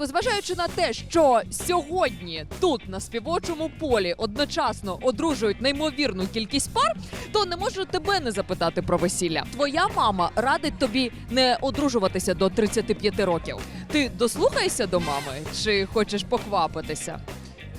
Віталіку, зважаючи на те, що сьогодні тут на співочому полі одночасно одружують неймовірну кількість пар, то не можу тебе не запитати про весілля. Твоя мама радить тобі не одружуватися до 35 років. Ти дослухаєшся до мами чи хочеш поквапитися?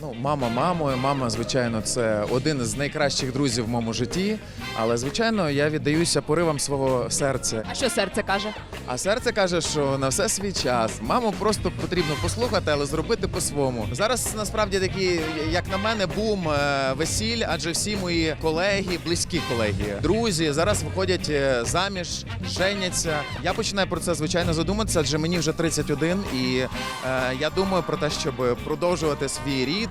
Ну, мама мамою. Мама, звичайно, це один з найкращих друзів в моєму житті. Але звичайно, я віддаюся поривам свого серця. А що серце каже? А серце каже, що на все свій час. Маму просто потрібно послухати, але зробити по-своєму. Зараз насправді такий, як на мене, бум е, весіль, адже всі мої колеги, близькі колеги, друзі зараз виходять е, заміж, женяться. Я починаю про це звичайно задуматися, адже мені вже 31, і е, я думаю про те, щоб продовжувати свій рід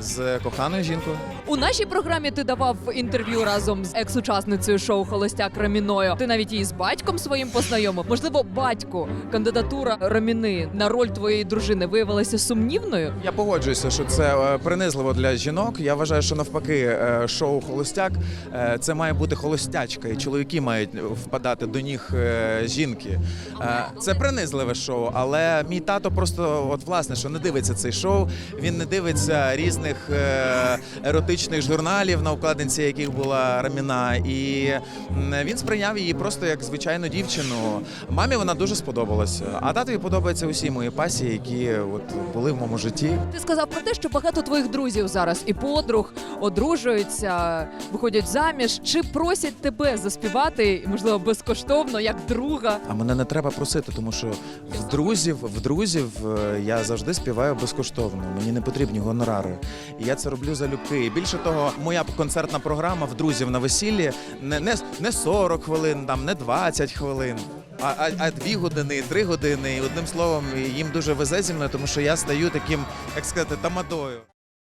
з коханою жінкою. У нашій програмі ти давав інтерв'ю разом з екс-учасницею шоу Холостяк Раміною. Ти навіть її з батьком своїм познайомив. Можливо, батьку кандидатура Раміни на роль твоєї дружини виявилася сумнівною. Я погоджуюся, що це е, принизливо для жінок. Я вважаю, що навпаки, е, шоу Холостяк е, це має бути холостячка, і чоловіки мають впадати до ніг жінки. Це принизливе шоу, але мій тато просто, от власне, що не дивиться цей шоу. Він не дивиться різних е, еротичних журналів, на обкладинці яких була Раміна, і він сприйняв її просто як звичайну дівчину. Мамі вона дуже сподобалася. А татові подобаються усі мої пасії, які от були в моєму житті. Ти сказав про те, що багато твоїх друзів зараз і подруг одружуються, виходять заміж. Чи просять тебе заспівати, можливо, безкоштовно, як друга? А мене не треба просити, тому що в друзів, в друзів е, я завжди співаю безкоштовно. Мені не потрібні гонорари. І я це роблю залюбки. І більше того, моя концертна програма в друзів на весіллі не, не, не 40 хвилин, там не 20 хвилин. А, а, а дві години, три години. І одним словом, їм дуже везе зі мною, тому що я стаю таким, як сказати, тамадою.